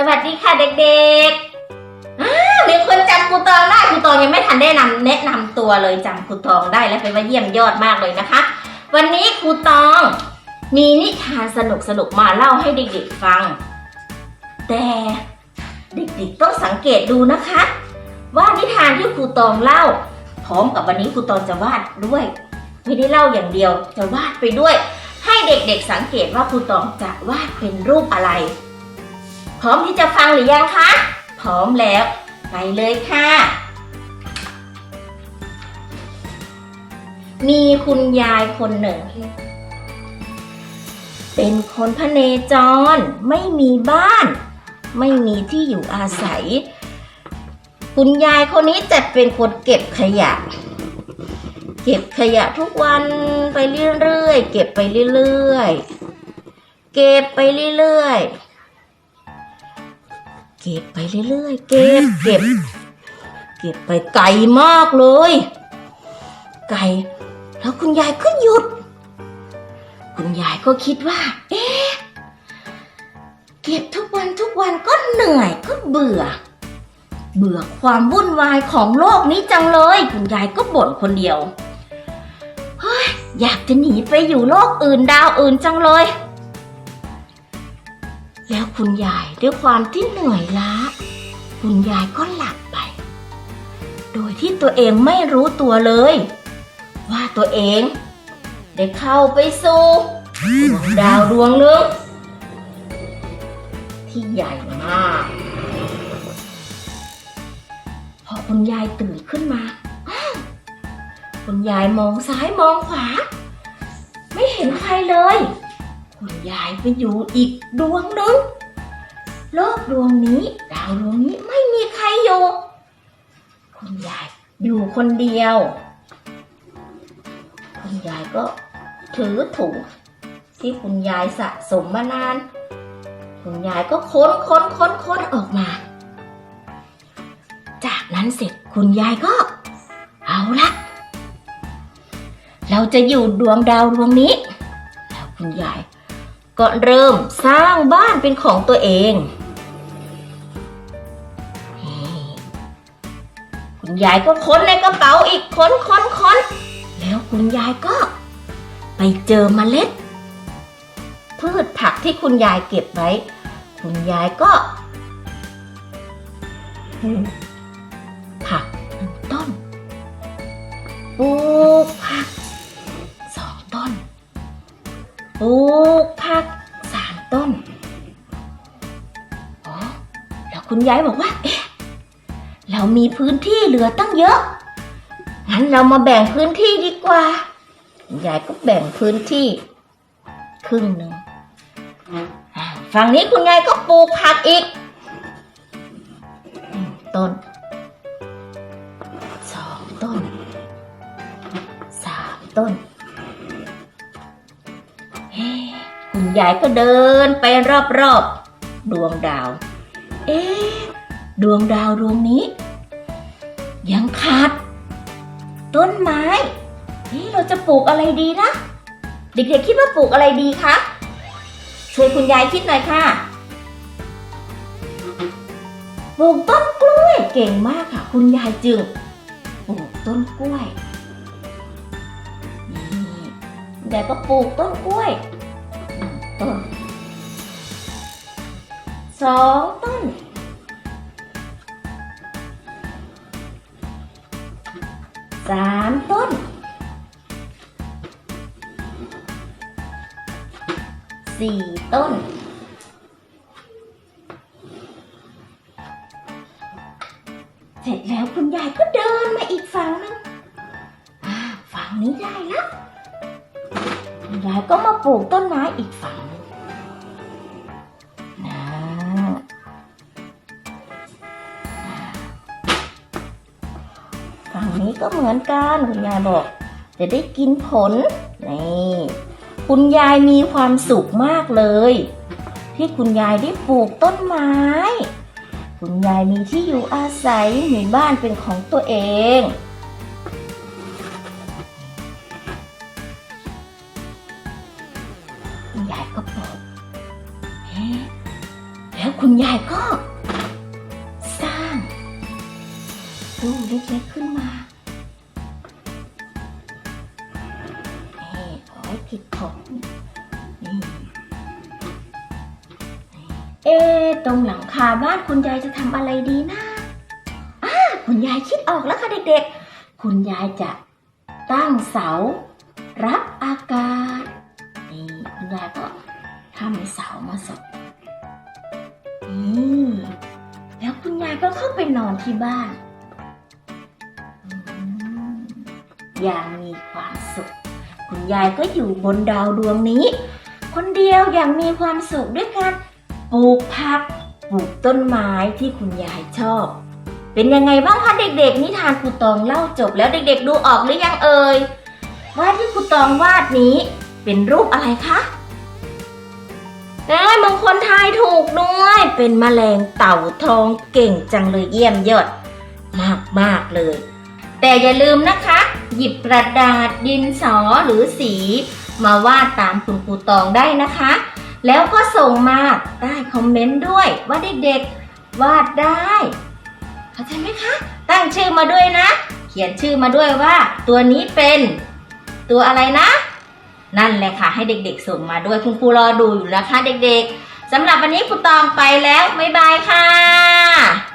สวัสดีค่ะเด็กๆอ้าวมีคนจำครูตองได้ครูตองยังไม่ทันได้นำแนะนำตัวเลยจำครูตองได้และเป็นว่าเยี่ยมยอดมากเลยนะคะ วันนี้ครูตองมีนิทานสนุกๆมาเล่าให้เด็กๆฟัง แต่เด็กๆต้องสังเกตดูนะคะ ว่านิทานที่ครูตองเล่า พร้อมกับวันนี้ครูตองจะวาดด้วย ไม่ได้เล่าอย่างเดียวจะวาดไปด้วย ให้เด็กๆสังเกตว่าครูตองจะวาดเป็นรูปอะไร พร้อมที่จะฟังหรือยังคะ พร้อมแล้ว ไปเลยค่ะ มีคุณยายคนหนึ่ง เป็นคนพเนจร ไม่มีบ้าน ไม่มีที่อยู่อาศัย คุณยายคนนี้จะเป็นคนเก็บขยะ เก็บขยะทุกวันไปเรื่อยๆ เก็บไปเรื่อยๆ เก็บไปเรื่อยๆ ก็บไปเรื่อยๆ เก็บเก็บ เก็บไปไกลมากเลย ไกลแล้วคุณยายก็หยุด คุณยายก็คิดว่า เอ๊ะเก็บทุกวันทุกวันก็เหนื่อยก็เบื่อ เบื่อความวุ่นวายของโลกนี้จังเลย คุณยายก็บ่นคนเดียวเฮ้ยอยากจะหนีไปอยู่โลกอื่นดาวอื่นจังเลย แล้วคุณยายด้วยความที่เหนื่อยล้า คุณยายก็หลับไป โดยที่ตัวเองไม่รู้ตัวเลย ว่าตัวเอง ได้เข้าไปสู่ดวงดาวดวงหนึ่งที่ใหญ่มากพอคุณยายตื่นขึ้นมาคุณยายมองซ้ายมองขวา ไม่เห็นใครเลย คุณยายไปอยู่อีกดวงหนึ่งโลกดวงนี้ดาวดวงนี้ไม่มีใครอยู่ คุณยายอยู่คนเดียว คุณยายก็ถือถุงที่คุณยายสะสมมานาน คุณยายก็ค้นค้นค้นค้นออกมา จากนั้นเสร็จคุณยายก็ เอาละเราจะอยู่ดวงดาวดวงนี้ แล้วคุณยาย ก็เริ่มสร้างบ้านเป็นของตัวเอง คุณยายก็ค้นในกระเป๋าอีกค้นค้นค้นแล้วคุณยายก็ ไปเจอเมล็ด พืชผักที่คุณยายเก็บไว้ คุณยายก็ ผักหนึ่งต้นปลูก ยายบอกว่า เอ๊ะ เรามีพื้นที่เหลือตั้งเยอะ งั้นเรามาแบ่งพื้นที่ดีกว่า ยายก็แบ่งพื้นที่ ครึ่งหนึ่งฝั่งนี้คุณยายก็ปลูกผักอีก ต้น สองต้น สามต้นเฮ้คุณยายก็เดินไปรอบๆดวงดาว เอ๊ะ ดวงดาวดวงนี้ ยังขาด ต้นไม้นี่เราจะปลูกอะไรดีนะ เด็กๆคิดว่าปลูกอะไรดีคะช่วยคุณยายคิดหน่อยค่ะปลูกต้นกล้วยเก่งมากค่ะ คุณยายจึงปลูกต้นกล้วยนี่ยายก็ปลูกต้นกล้วยต้นสองต้น สามต้นสี่ต้นเสร็จแล้วคุณยายก็เดินมาอีกฝั่งนึงฝั่งนี้ได้แล้วยายก็มาปลูกต้นไม้อีกฝั่ง ฝั่งนี้ก็เหมือนกันคุณยายบอก จะได้กินผลนี่คุณยายมีความสุขมากเลย ที่คุณยายได้ปลูกต้นไม้ คุณยายมีที่อยู่อาศัยมีบ้านเป็นของตัวเองคุณยายก็ปลูกแล้วคุณยายก็ สร้างตู้เล็กๆขึ้นมา เอาไว้เก็บของเอ๊ตรงหลังคาบ้านคุณยายจะทำอะไรดีนะอ่าคุณยายคิดออกแล้วค่ะเด็กๆ คุณยายจะตั้งเสา รับอากาศนี่คุณยายก็ทำเสามาสองนี่แล้วคุณยายก็เข้าไปนอนที่บ้าน อย่างมีความสุข คุณยายก็อยู่บนดาวดวงนี้ คนเดียวอย่างมีความสุขด้วยการปลูกผักปลูกต้นไม้ที่คุณยายชอบ เป็นยังไงบ้างคะเด็กๆ นิทานครูตองเล่าจบแล้วเด็กๆ ดูออกหรือยังเอ่ยว่าที่ครูตองวาดนี้เป็นรูปอะไรคะเอ้ยบางคนทายถูกด้วย เป็นแมลงเต่าทองเก่งจังเลยเยี่ยมยอดมากมากๆเลย แต่อย่าลืมนะคะ หยิบกระดาษดินสอหรือสี มาวาดตามคุณครูตองได้นะคะ แล้วก็ส่งมาใต้คอมเมนต์ด้วยว่าเด็กๆวาดได้เข้าใจไหมคะ ตั้งชื่อมาด้วยนะ เขียนชื่อมาด้วยว่า ตัวนี้เป็นตัวอะไรนะ นั่นแหละค่ะ ให้เด็กๆส่งมาด้วยคุณครูรอดูอยู่นะคะ เด็กๆสำหรับวันนี้ครูตองไปแล้วบ๊ายบายค่ะ